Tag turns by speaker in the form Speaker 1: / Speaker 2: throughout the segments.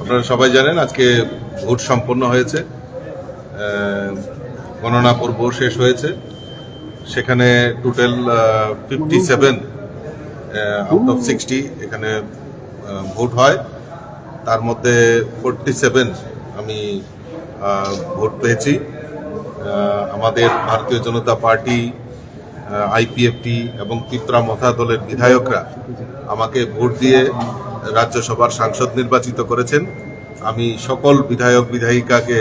Speaker 1: আপনারা সবাই জানেন আজকে ভোট সম্পন্ন হয়েছে। গণনা পর্ব শেষ হয়েছে। সেখানে total fifty seven out of sixty এখানে ভোট হয়। তার মধ্যে ফোরটি সেভেন আমি ভোট পেয়েছি। আমাদের ভারতীয় জনতা পার্টি আইপিএফটি এবং তিপ্রা মথা দলের বিধায়করা আমাকে ভোট দিয়ে রাজ্যসভার সাংসদ নির্বাচিত করেছেন। আমি সকল বিধায়ক, বিধায়িকাকে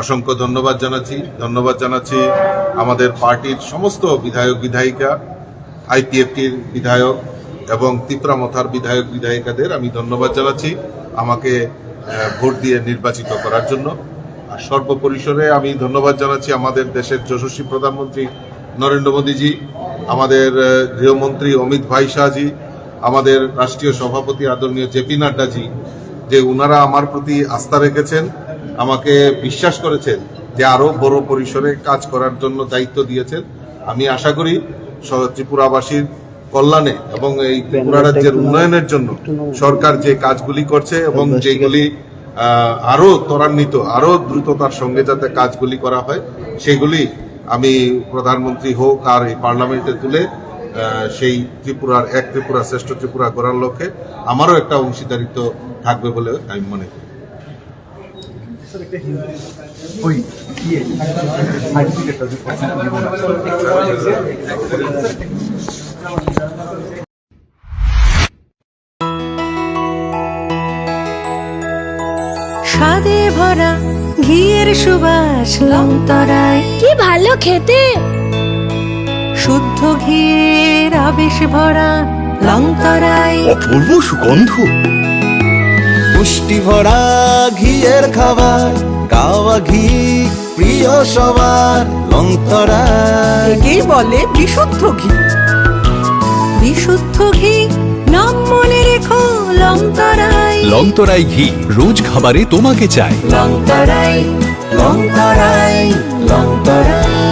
Speaker 1: অসংখ্য ধন্যবাদ জানাচ্ছি। ধন্যবাদ জানাচ্ছি আমাদের পার্টির সমস্ত বিধায়ক, বিধায়িকা, আইপিএফটির বিধায়ক এবং তিপ্রা মথার বিধায়ক, বিধায়িকাদের আমি ধন্যবাদ জানাচ্ছি আমাকে ভোট দিয়ে নির্বাচিত করার জন্য। আর সর্বপরিসরে আমি ধন্যবাদ জানাচ্ছি আমাদের দেশের যশস্বী প্রধানমন্ত্রী নরেন্দ্র মোদীজি, আমাদের গৃহমন্ত্রী অমিত ভাই শাহজি আমাদের রাষ্ট্রীয় সভাপতি আদরণীয় জেপি নাড্ডাজি যে ওনারা আমার প্রতি আস্থা রেখেছেন আমাকে বিশ্বাস করেছেন যে আরও বড় পরিসরে কাজ করার জন্য দায়িত্ব দিয়েছেন। আমি আশা করি ত্রিপুরাবাসীর কল্যাণে এবং এই ত্রিপুরা রাজ্যের উন্নয়নের জন্য সরকার যে কাজগুলি করছে এবং যেগুলি আহ, আরও ত্বরান্বিত আরও দ্রুততার সঙ্গে যাতে কাজগুলি করা হয় সেগুলি আমি প্রধানমন্ত্রী হোক আর এই পার্লামেন্টে তুলে সেই ত্রিপুরার এক ত্রিপুরা শ্রেষ্ঠ ত্রিপুরা করার লক্ষ্যে আমারও একটা অংশীদারিত্ব থাকবে বলে আমি মনে করি।
Speaker 2: ওই ইয়ে
Speaker 3: স্বাদে ভরা ঘিয়ের সুবাস লংতরায়
Speaker 4: কি ভালো খেতে।
Speaker 3: শুদ্ধ ঘিয়ের আবেশ ভরা লংতরায়
Speaker 5: অপূর্ব সুগন্ধ। পুষ্টি ভরা ঘিয়ের খাবার কাওয়া ঘি প্রিয় সবার লংতরা
Speaker 3: একেই বলে বিশুদ্ধ ঘি। বিশুদ্ধ ঘি নাম মনে রেখো লংতরায়
Speaker 6: লংতরাই ঘি রোজ খাবারে তোমাকে চাই
Speaker 3: লংতরায়
Speaker 5: লংতরাই লংতরাই